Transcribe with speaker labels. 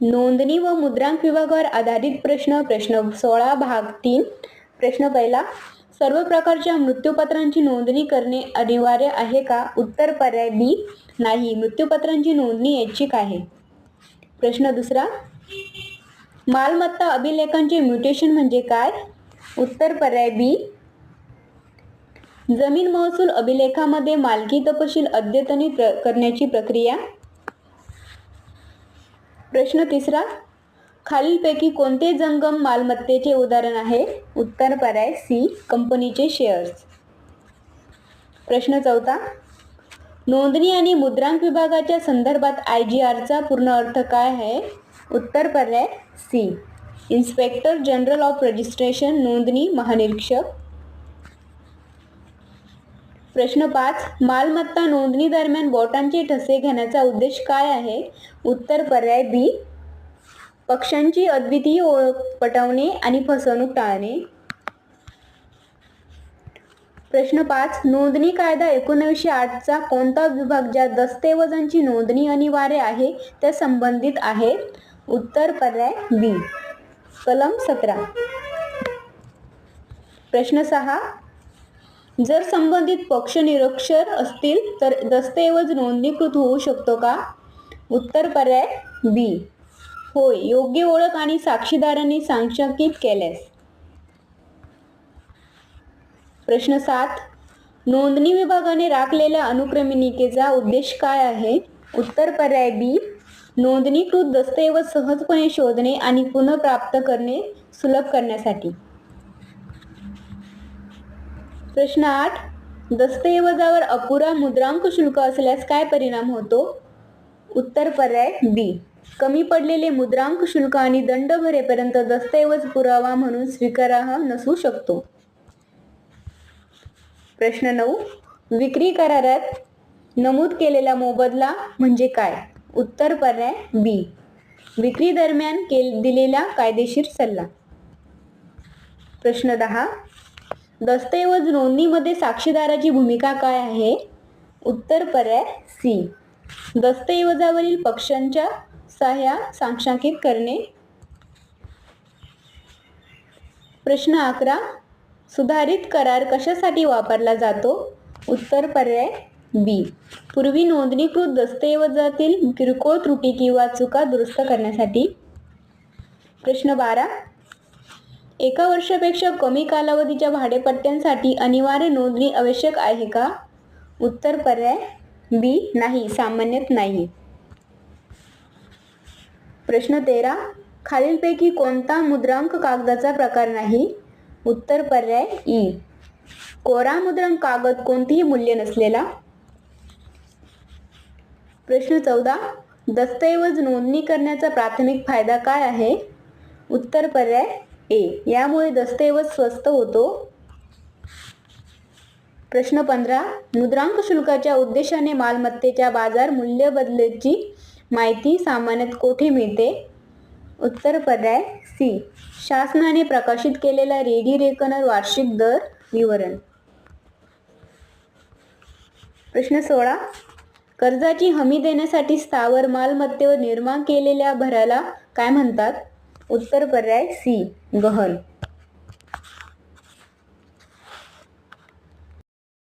Speaker 1: नोंदणी व मुद्रांक विभागावर आधारित प्रश्न प्रश्न सोळा भाग तीन प्रश्न पहिला सर्व प्रकारच्या मृत्यूपत्रांची नोंदणी करणे अनिवार्य आहे का? उत्तर पर्याय बी नाही. मृत्यूपत्रांची नोंदणी ऐच्छिक आहे. प्रश्न दुसरा मालमत्ता अभिलेखांचे म्युटेशन म्हणजे काय? उत्तर पर्याय बी जमीन महसूल अभिलेखामध्ये मालकी तपशील अद्यतनी प्र करण्याची प्रक्रिया. प्रश्न तिसरा खालीलपैकी कोणते जंगम मालमत्तेचे उदाहरण आहे? उत्तर पर्याय सी कंपनीचे शेअर्स प्रश्न चौथा नोंदणी आणि मुद्रांक विभागाच्या संदर्भात आय जी आरचा पूर्ण अर्थ काय आहे? उत्तर पर्याय C inspector general of registration नोंदणी महानिरीक्षक. प्रश्न पाच मालमत्ता नोंदणी दरम्यान बोटांचे ठसे घेण्याचा उद्देश काय आहे? उत्तर पर्याय बी पक्षांची अद्वितीय ओळख पटवणे आणि फसवणूक टाळणे. प्रश्न पाच नोंदणी कायदा एकोणीसशे आठचा कोणता विभाग ज्या दस्तऐवजांची नोंदणी अनिवार्य आहे त्या संबंधित आहे? उत्तर पर्याय बी कलम सतरा. प्रश्न सहा जर संबंधित पक्ष निरक्षर असतील तर दस्तऐवज नोंदणीकृत होऊ शकतो का? उत्तर पर्याय बी होय योग्य ओळख आणि साक्षीदारांनी सांशकित केल्यास. प्रश्न सात. नोंदणी विभागाने राखलेल्या अनुक्रमणिकेचा उद्देश काय आहे? उत्तर पर्याय बी नोंदणीकृत दस्तऐवज सहजपणे शोधणे आणि पुनर्प्राप्त करणे सुलभ करण्यासाठी. प्रश्न आठ. दस्तऐवजावर अपुरा मुद्रांक शुल्क असल्यास काय परिणाम होतो? उत्तर पर्याय बी. कमी पडलेले मुद्रांक शुल्क आणि दंड भरेपर्यंत दस्तऐवज पुरावा म्हणून स्वीकारार्ह नसू शकतो. प्रश्न नऊ. विक्री करारात नमूद केलेला मोबदला म्हणजे काय? उत्तर पर्याय बी. विक्री दरम्यान केल दिलेला कायदेशीर सल्ला. प्रश्न दहा. दस्तऐवज नोंदणीमध्ये साक्षीदाराची भूमिका काय आहे? उत्तर पर्याय सी दस्तऐवजावरील पक्षांच्या सह्या साक्षांकित करणे. प्रश्न अकरा. सुधारित करार कशासाठी वापरला जातो? उत्तर पर्याय बी पूर्वी नोंदणीकृत दस्तऐवजातील किरकोळ त्रुटी किंवा चुका दुरुस्त करण्यासाठी. प्रश्न बारा. एका वर्षापेक्षा कमी कालावधीच्या भाडेपट्ट्यांसाठी अनिवार्य नोंदणी आवश्यक आहे का? उत्तर पर्याय बी नाही सामान्यतः नाही. प्रश्न तेरा खालीलपैकी कोणता मुद्रांक कागदाचा प्रकार नाही? उत्तर पर्याय ई कोरा मुद्रांक कागद कोणतेही मूल्य नसलेला. प्रश्न चौदा दस्तऐवज नोंदणी करण्याचा प्राथमिक फायदा काय आहे? उत्तर पर्याय ए यामुळे दस्तऐवज स्वस्त होतो? प्रश्न पंधरा मुद्रांक शुल्काच्या उद्देशाने मालमत्तेच्या बाजार मूल्य बदलेची माहिती सामान्यतः कोठे मिळते? उत्तर पर्याय सी शासनाने प्रकाशित केलेला रेडी रेकनर वार्षिक दर विवरण. प्रश्न सोळा कर्जाची हमी देण्यासाठी स्थावर मालमत्तेवर निर्माण केलेल्या भराला काय म्हणतात? उत्तर पर्याय सी गहन.